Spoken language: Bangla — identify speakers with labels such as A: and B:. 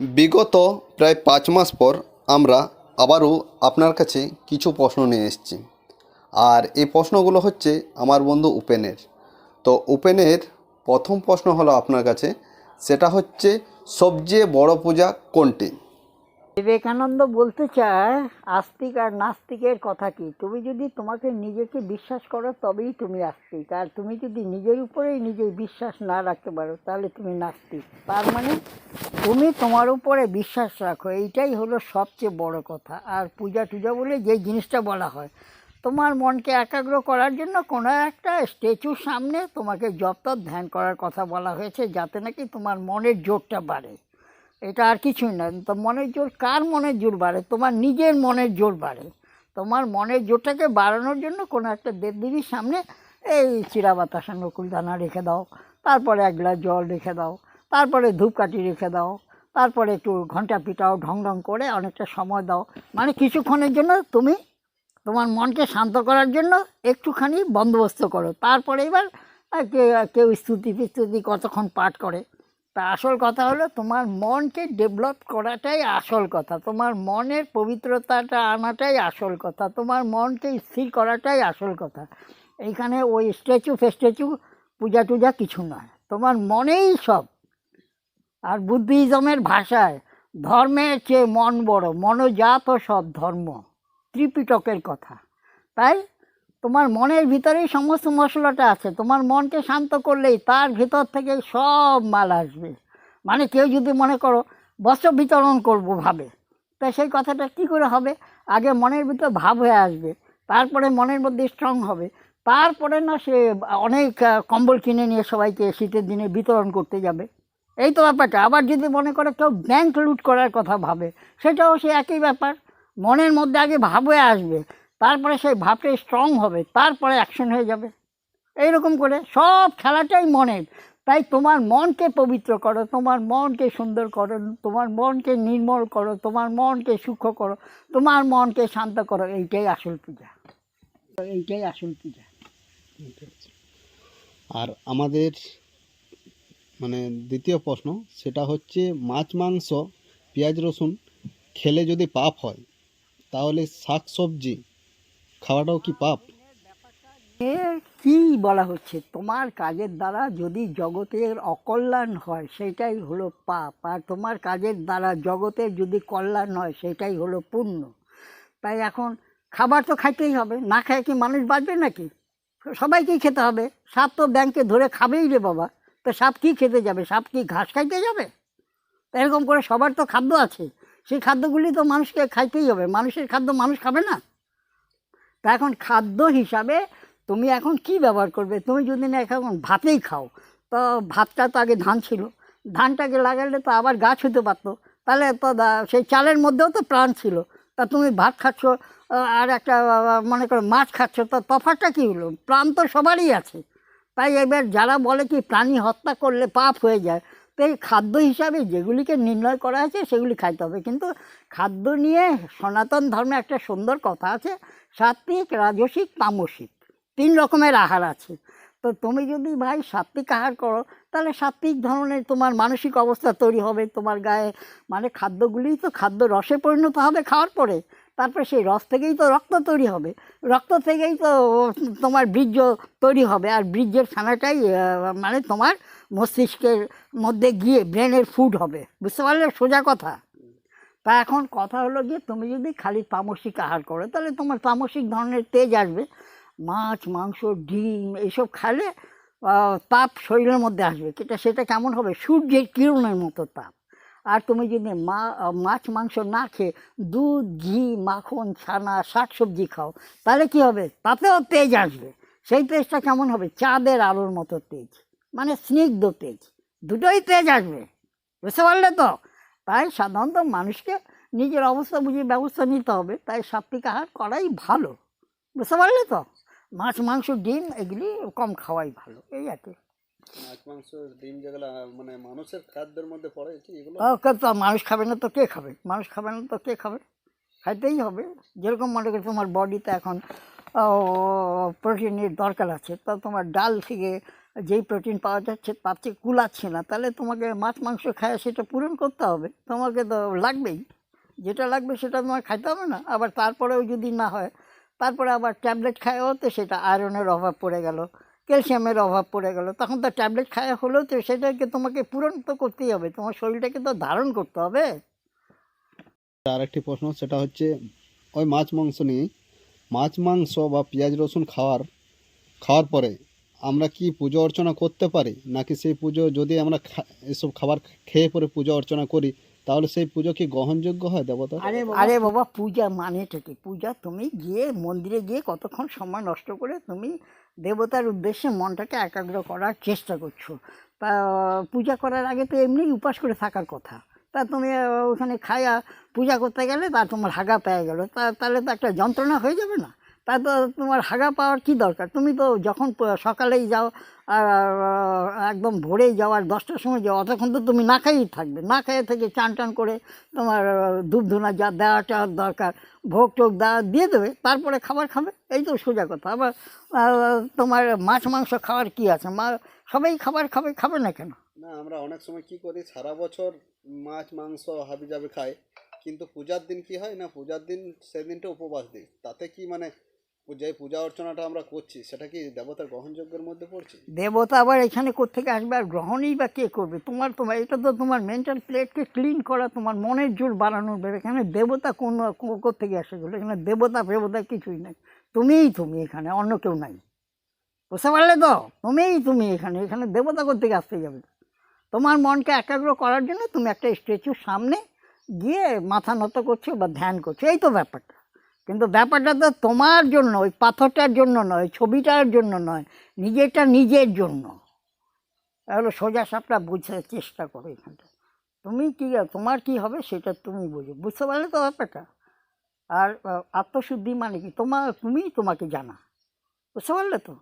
A: বিগত প্রায় পাঁচ মাস পর আমরা আবারও আপনার কাছে কিছু প্রশ্ন নিয়ে এসেছি। আর এই প্রশ্নগুলো হচ্ছে আমার বন্ধু উপেনের। তো উপেনের প্রথম প্রশ্ন হলো আপনার কাছে, সেটা হচ্ছে সবচেয়ে বড় পূজা কোনটি?
B: বিবেকানন্দ বলতে চায়, আস্তিক আর নাস্তিকের কথা কি? তুমি যদি তোমাকে নিজেকে বিশ্বাস করো, তবেই তুমি আস্তিক। আর তুমি যদি নিজের উপরেই নিজের বিশ্বাস না রাখতে পারো, তাহলে তুমি নাস্তিক। তার মানে তুমি তোমার উপরে বিশ্বাস রাখো, এইটাই হলো সবচেয়ে বড় কথা। আর পূজা টুজা বলে যে জিনিসটা বলা হয়, তোমার মনকে একাগ্র করার জন্য কোনো একটা স্ট্যাচুর সামনে তোমাকে জপ ধ্যান করার কথা বলা হয়েছে, যাতে নাকি তোমার মনের জোরটা বাড়ে। এটা আর কিছুই না। তো মনের জোর কার মনের জোর বাড়ে? তোমার নিজের মনের জোর বাড়ে। তোমার মনের জোরটাকে বাড়ানোর জন্য কোনো একটা দেবদেবীর সামনে এই চিরা বাতাসা নকুল দানা রেখে দাও, তারপরে এক গ্লাস জল রেখে দাও, তারপরে ধূপকাঠি রেখে দাও, তারপরে একটু ঘণ্টা পিটাও, ঢং ঢং করে অনেকটা সময় দাও। মানে কিছুক্ষণের জন্য তুমি তোমার মনকে শান্ত করার জন্য একটুখানি বন্দোবস্ত করো। তারপরে এবার কেউ স্তুতি ফিস্তুতি কতক্ষণ পাঠ করে। তা আসল কথা হলো তোমার মনকে ডেভেলপ করাটাই আসল কথা। তোমার মনের পবিত্রতাটা আনাটাই আসল কথা। তোমার মনকে স্থির করাটাই আসল কথা। এইখানে ওই স্ট্যাচু ফেস্ট্যাচু, পূজা টুজা কিছু নয়। তোমার মনেই সব। আর বুদ্ধিজমের ভাষায়, ধর্মের চেয়ে মন বড়। মনোজাত সব ধর্ম। ত্রিপিটকের কথা। তাই তোমার মনের ভিতরেই সমস্ত মশলাটা আছে। তোমার মনকে শান্ত করলেই তার ভিতর থেকে সব মাল আসবে। মানে কেউ যদি মনে করো বস্ত্র বিতরণ করব ভাবে, তা সেই কথাটা কি করে হবে? আগে মনের ভিতর ভাব হয়ে আসবে, তারপরে মনের মধ্যে স্ট্রং হবে। তারপরে না সে অনেক কম্বল কিনে নিয়ে সবাইকে শীতের দিনে বিতরণ করতে যাবে। এই তো ব্যাপারটা। আবার যদি মনে করে কেউ ব্যাংক লুট করার কথা ভাবে, সেটাও সে একই ব্যাপার। মনের মধ্যে আগে ভাব হয়ে আসবে। তারপরে সেই ভাবটা স্ট্রং হবে, তারপরে অ্যাকশন হয়ে যাবে। এইরকম করে সব খেলাটাই মনের। তাই তোমার মনকে পবিত্র করো, তোমার মনকে সুন্দর করো, তোমার মনকে নির্মল করো, তোমার মনকে সূক্ষ্ম করো, তোমার মনকে শান্ত করো। এইটাই আসল পূজা। এইটাই আসল পূজা।
A: আর আমাদের মানে দ্বিতীয় প্রশ্ন, সেটা হচ্ছে মাছ, মাংস, পেঁয়াজ, রসুন খেলে যদি পাপ হয়, তাহলে শাক সবজি খাওয়াটাও কি পাপ?
B: এ কি বলা হচ্ছে? তোমার কাজের দ্বারা যদি জগতের অকল্যাণ হয়, সেটাই হলো পাপ। আর তোমার কাজের দ্বারা জগতের যদি কল্যাণ হয়, সেটাই হলো পুণ্য। তাই এখন খাবার তো খাইতেই হবে। না খায় কি মানুষ বাঁচবে নাকি? সবাইকেই খেতে হবে। সাপ তো ব্যাংকে ধরে খাবেই রে বাবা। তো সাপ কি খেতে যাবে? সাপ কি ঘাস খাইতে যাবে? এরকম করে সবার তো খাদ্য আছে। সেই খাদ্যগুলি তো মানুষকে খাইতেই হবে। মানুষের খাদ্য মানুষ খাবে না? তা এখন খাদ্য হিসাবে তুমি এখন কি ব্যবহার করবে? তুমি যদি না এখন ভাতেই খাও, তো ভাতটা তো আগে ধান ছিল। ধানটাকে লাগালে তো আবার গাছ হতে পারতো। তাহলে তো সেই চালের মধ্যেও তো প্রাণ ছিল। তা তুমি ভাত খাচ্ছ আর একটা মনে করো মাছ খাচ্ছ, তো তফাৎটা কী হলো? প্রাণ তো সবারই আছে। তাই এবার যারা বলে কি প্রাণী হত্যা করলে পাপ হয়ে যায়, তো এই খাদ্য হিসাবে যেগুলিকে নির্ণয় করা আছে সেগুলি খাইতে হবে। কিন্তু খাদ্য নিয়ে সনাতন ধর্মে একটা সুন্দর কথা আছে সাত্বিক, রাজসিক, তামসিক। তিন রকমের আহার আছে। তো তুমি যদি ভাই সাত্বিক আহার করো, তাহলে সাত্বিক ধরনের তোমার মানসিক অবস্থা তৈরি হবে। তোমার গায়ে মানে খাদ্যগুলি তো খাদ্য রসে পরিণত হবে খাওয়ার পরে। তারপরে সেই রস থেকেই তো রক্ত তৈরি হবে। রক্ত থেকেই তো তোমার বীর্য তৈরি হবে। আর বীর্যের খানাটাই মানে তোমার মস্তিষ্কের মধ্যে গিয়ে ব্রেনের ফুড হবে। বুঝতে পারলে? সোজা কথা। তা এখন কথা হলো যে তুমি যদি খালি তামসিক আহার করো, তাহলে তোমার তামসিক ধরনের তেজ আসবে। মাছ, মাংস, ডিম এইসব খালে তাপ শরীরের মধ্যে আসবে। সেটা সেটা কেমন হবে? সূর্যের কিরণের মতো তাপ। আর তুমি যদি মা, মাছ, মাংস না খেয়ে দুধ, ঘি, মাখন, ছানা শাক সবজি খাও, তাহলে কি হবে? তাতেও তেজ আসবে। সেই তেজটা কেমন হবে? চাঁদের আলোর মতো তেজ। মানে স্নিগ্ধ তেজ। দুটোই তেজ আসবে। বুঝতে পারলে তো? তাই সাধারণত মানুষকে নিজের অবস্থা বুঝে ব্যবস্থা নিতে হবে। তাই সাত্বিক আহার করাই ভালো। বুঝতে পারলে তো? মাছ মাংস ডিম এগুলি কম খাওয়াই ভালো এই আর কি।
A: মাছ মাংস ডিম যেগুলো মানে মানুষের খাদ্যের মধ্যে পড়ে এগুলো?
B: ওকে তো মানুষ খাবে না তো কে খাবে? মানুষ খাবে না তো কে খাবে? খাইতেই হবে। যেরকম মনে করি তোমার বডিতে এখন প্রোটিনের দরকার আছে। তো তোমার ডাল থেকে যেই প্রোটিন পাওয়া যাচ্ছে, তার চেয়ে কুলাচ্ছে না। তাহলে তোমাকে মাছ, মাংস খায় সেটা পূরণ করতে হবে। তোমাকে তো লাগবেই। যেটা লাগবে সেটা তোমার খাইতে হবে না। আবার তারপরেও যদি না হয়, তারপরে আবার ট্যাবলেট খায় তো সেটা আয়রনের অভাব পড়ে গেল ক্যালসিয়ামের অভাব পড়ে গেল। তখন তো ট্যাবলেট খাওয়া হলেও তো সেটাকে তোমাকে পূরণ তো করতেই হবে। তোমার শরীরটাকে তো ধারণ করতে হবে।
A: আর একটি প্রশ্ন, সেটা হচ্ছে, ওই মাছ, মাংস নিয়ে মাছ, মাংস বা পেঁয়াজ, রসুন খাওয়ার খাওয়ার পরে আমরা কি পুজো অর্চনা করতে পারি? নাকি সেই পুজো যদি আমরা খা- এসব খাবার খেয়ে পরে পুজো অর্চনা করি তাহলে সেই পুজো কি গ্রহণযোগ্য হয় দেবতা?
B: আরে আরে বাবা পূজা মানেটা কি? পূজা তুমি গিয়ে মন্দিরে গিয়ে কতক্ষণ সময় নষ্ট করে তুমি দেবতার উদ্দেশ্যে মনটাকে একাগ্র করার চেষ্টা করছ। তা পূজা করার আগে তো এমনি উপাস করে থাকার কথা। তা তুমি ওখানে খায়া পূজা করতে গেলে তা তোমার হাগা পেয়ে গেলো। তা তাহলে তো একটা যন্ত্রণা হয়ে যাবে না? তা তো তোমার হাগা পাওয়ার কি দরকার? তুমি তো যখন সকালেই যাও আর একদম ভোরেই যাও আর দশটার সময় যাও, অতক্ষণ তো তুমি না খাইয়েই থাকবে। না খাইয়ে থেকে চান টান করে তোমার ধূপ ধুনা যা দেওয়াটা দরকার, ভোগ টোগ দেওয়া দিয়ে দেবে, তারপরে খাবার খাবে, এই তো সোজা কথা। আবার তোমার মাছ, মাংস খাওয়ার কি আছে? মা, সবাই খাবার খাবে খাবে না কেন?
A: না, আমরা অনেক সময় কি করি, সারা বছর মাছ, মাংস হাবি যাবে খাই, কিন্তু পূজার দিন কি হয় না, পূজার দিন সেদিনটা উপবাস দিই। তাতে কি মানে যে পূজা অর্চনাটা আমরা করছি, সেটা কি দেবতার গ্রহণযোগ্যের মধ্যে পড়ছে?
B: দেবতা আবার এখানে কোথেকে আসবে আর গ্রহণই বা কে করবে? তোমার তোমার, এটা তো তোমার মেন্টাল প্লেটকে ক্লিন করা, তোমার মনের জোর বাড়ানোর ব্যাপার। এখানে দেবতা কোন কোথেকে আসে গেলো এখানে দেবতা ফেবতা কিছুই নাই। তুমিই তুমি এখানে, অন্য কেউ নাই। বুঝতে পারলে তো? তুমিই তুমি এখানে এখানে দেবতা কোথেকে আসতে যাবে? তোমার মনকে একাগ্র করার জন্য তুমি একটা স্ট্যাচুর সামনে গিয়ে মাথা নত করছ বা ধ্যান করছ। এই তো ব্যাপারটা। কিন্তু ব্যাপারটা তো তোমার জন্য ওই পাথরটার জন্য নয়, ছবিটার জন্য নয় নিজেটা নিজের জন্য। তাহলে সোজা সাপটা বুঝতে চেষ্টা করো এখানটা। তুমি কী, তোমার কি হবে সেটা তুমি বুঝো। বুঝতে পারলে তো ব্যাপারটা। আর আত্মশুদ্ধি মানে কি? তোমার তুমি তোমাকে জানা। বুঝতে পারলে তো?